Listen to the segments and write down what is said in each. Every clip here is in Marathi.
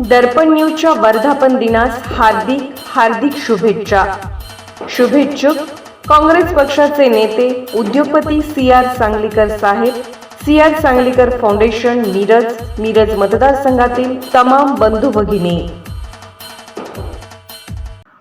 दर्पण न्यूजच्या वर्धापन दिनास हार्दिक हार्दिक शुभेच्छा. शुभेच्छुक काँग्रेस पक्षाचे नेते उद्योगपती सी आर सांगलीकर साहेब C R Sanglikar foundation Miraj Miraj मतदारसंघातील तमाम बंधू भगिनी.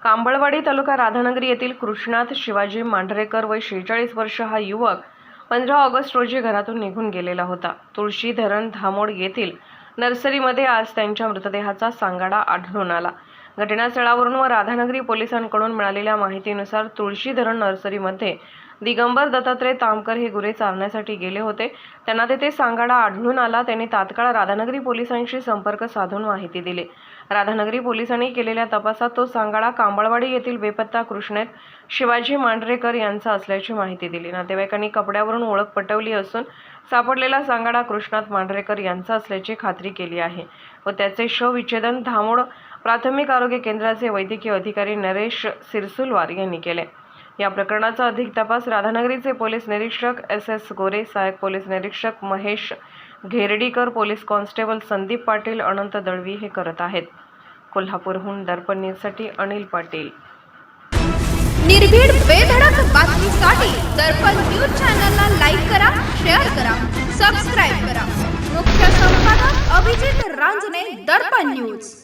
कांबळवाडी तालुका राधानगरी येथील कृष्णाथ शिवाजी मांढरेकर वय शेहेचाळीस वर्ष हा युवक पंधरा ऑगस्ट रोजी घरातून निघून गेलेला होता. तुळशी धरण धामोड येथील नर्सरीमध्ये आज त्यांच्या मृतदेहाचा सांगाडा आढळून आला. घटनास्थळावरून व राधानगरी पोलिसांकडून मिळालेल्या माहितीनुसार तुळशी धरण नर्सरीमध्ये दिगंबर दत्तात्रय तामकर हे गुरे चारण्यासाठी गेले होते. त्यांना तेथे सांगाडा आढळून आला. त्यांनी तात्काळ राधानगरी पोलिसांशी संपर्क साधून माहिती दिली. राधानगरी पोलिसांनी केलेल्या तपासात तो सांगाडा कांबळवाडी येथील बेपत्ता कृष्णेत शिवाजी मांढरेकर यांचा असल्याची माहिती दिली. नातेवाईकांनी कपड्यावरून ओळख पटवली असून सापडलेला सांगाडा कृष्णात मांढरेकर यांचा असल्याची खात्री केली आहे व त्याचे शवविच्छेदन धामोड प्राथमिक आरोग्य केंद्राचे वैद्यकीय अधिकारी नरेश सिरसुलवार यांनी केले. या प्रकरणाचा अधिक तपास राधानगरीचे पोलीस निरीक्षक एस एस गोरे सहाय्यक पोलीस निरीक्षक महेश घेरडीकर पोलीस कॉन्स्टेबल संदीप पाटील अनंत दळवी हे करत आहेत. कोल्हापूरहून दर्पण न्यूजसाठी अनिल पाटील. निर्भीड बेधडक बातमीसाठी दर्पण न्यूज चॅनलला लाईक करा शेअर करा सबस्क्राईब करा. मुख्य संपादक अभिजित रांजणे दर्पण न्यूज.